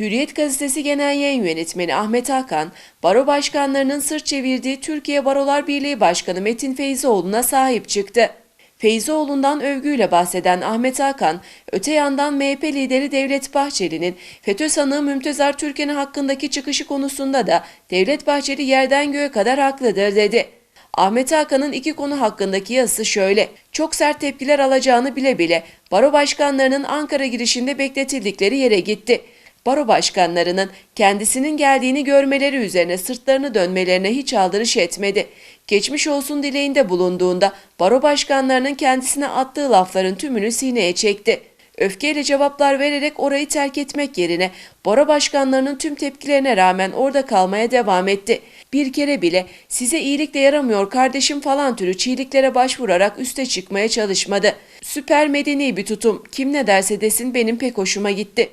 Hürriyet gazetesi genel yayın yönetmeni Ahmet Hakan, baro başkanlarının sırt çevirdiği Türkiye Barolar Birliği Başkanı Metin Feyzioğlu'na sahip çıktı. Feyzioğlu'ndan övgüyle bahseden Ahmet Hakan, öte yandan MHP lideri Devlet Bahçeli'nin FETÖ sanığı Mümtezar Türken'i hakkındaki çıkışı konusunda da Devlet Bahçeli yerden göğe kadar haklıdır dedi. Ahmet Hakan'ın iki konu hakkındaki yazısı şöyle. Çok sert tepkiler alacağını bile bile baro başkanlarının Ankara girişinde bekletildikleri yere gitti. Baro başkanlarının kendisinin geldiğini görmeleri üzerine sırtlarını dönmelerine hiç aldırış etmedi. Geçmiş olsun dileğinde bulunduğunda baro başkanlarının kendisine attığı lafların tümünü sineye çekti. Öfkeyle cevaplar vererek orayı terk etmek yerine baro başkanlarının tüm tepkilerine rağmen orada kalmaya devam etti. Bir kere bile size iyilik de yaramıyor kardeşim falan türü çiğliklere başvurarak üste çıkmaya çalışmadı. Süper medeni bir tutum. Kim ne derse desin benim pek hoşuma gitti.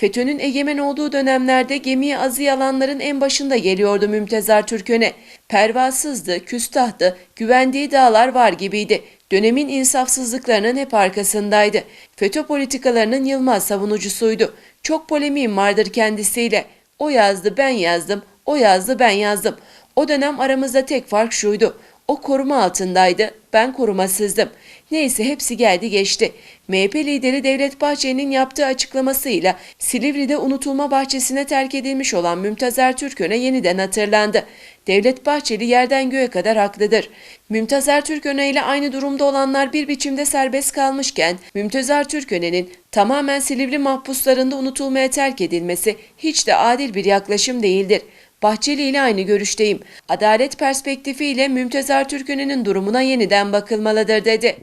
FETÖ'nün egemen olduğu dönemlerde gemiye azı yalanların en başında geliyordu Mümtezar Türkön'e. Pervasızdı, küstahtı, güvendiği dağlar var gibiydi. Dönemin insafsızlıklarının hep arkasındaydı. FETÖ politikalarının yılmaz savunucusuydu. Çok polemiğim vardır kendisiyle. O yazdı ben yazdım, o yazdı ben yazdım. O dönem aramızda tek fark şuydu. O koruma altındaydı, ben korumasızdım. Neyse hepsi geldi geçti. MHP lideri Devlet Bahçeli'nin yaptığı açıklamasıyla Silivri'de unutulma bahçesine terk edilmiş olan Mümtazer Türkön'e yeniden hatırlandı. Devlet Bahçeli yerden göğe kadar haklıdır. Mümtazer Türkön'e ile aynı durumda olanlar bir biçimde serbest kalmışken Mümtazer Türkön'ün tamamen Silivri mahpuslarında unutulmaya terk edilmesi hiç de adil bir yaklaşım değildir. Bahçeli ile aynı görüşteyim. Adalet perspektifiyle Mümtezar Türkönen'in durumuna yeniden bakılmalıdır dedi.